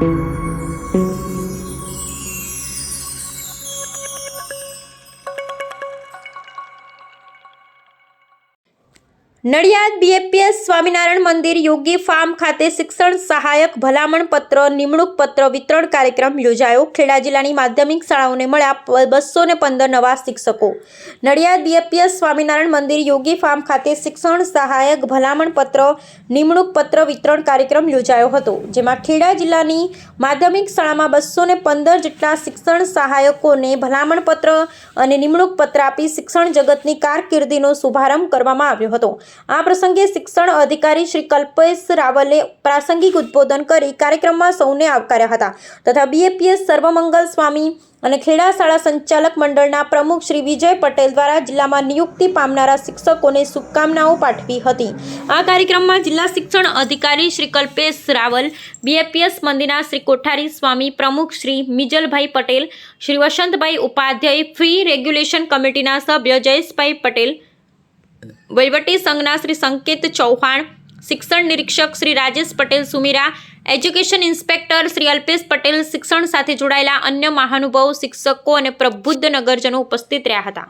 thank you Nadiad BAPS Swaminarayan Mandir Yogi Farm ખાતે શિક્ષણ સહાયક ભલામણ પત્ર, નિમણૂક પત્ર, વિતરણ કાર્યક્રમ યોજાયો. ખેડા જિલ્લાની માધ્યમિક શાળાઓને મળ્યા બસો ને પંદર નવા શિક્ષકો. નડિયાદ બીએપીએસ સ્વામિનારાયણ મંદિર યોગી ફાર્મ ખાતે શિક્ષણ સહાયક ભલામણ પત્ર, નિમણૂક પત્ર, વિતરણ કાર્યક્રમ યોજાયો હતો, જેમાં ખેડા જિલ્લાની માધ્યમિક શાળામાં બસો ને પંદર જેટલા શિક્ષણ સહાયકોને ભલામણ પત્ર અને નિમણૂક પત્ર આપી શિક્ષણ જગતની કારકિર્દીનો શુભારંભ કરવામાં આવ્યો હતો. આ પ્રસંગે શિક્ષણ અધિકારી શ્રી કલ્પેશ રાવલે પ્રાસંગિક ઉદ્બોધન કરી કાર્યક્રમમાં સૌને આવકાર્યા હતા તથા બીએપીએસ સર્વમંગલ સ્વામી અને ખેડા શાળા સંચાલક મંડળના પ્રમુખ શ્રી વિજય પટેલ દ્વારા જિલ્લામાં નિયુક્તિ પામનારા શિક્ષકોને શુભકામનાઓ પાઠવી હતી. આ કાર્યક્રમમાં જિલ્લા શિક્ષણ અધિકારી શ્રી કલ્પેશ રાવલ બીએપીએસ મંદિરના શ્રી કોઠારી સ્વામી પ્રમુખ શ્રી મિજલભાઈ પટેલ, શ્રી વસંતભાઈ ઉપાધ્યાય ફી રેગ્યુલેશન કમિટીના સભ્ય જયેશભાઈ પટેલ વહીવટી સંઘના શ્રી સંકેત ચૌહાણ, શિક્ષણ નિરીક્ષક શ્રી રાજેશ પટેલ સુમીરા, એજ્યુકેશન ઇન્સ્પેક્ટર શ્રી અલ્પેશ પટેલ શિક્ષણ સાથે જોડાયેલા અન્ય મહાનુભાવો, શિક્ષકો અને પ્રબુદ્ધ નગરજનો ઉપસ્થિત રહ્યા હતા.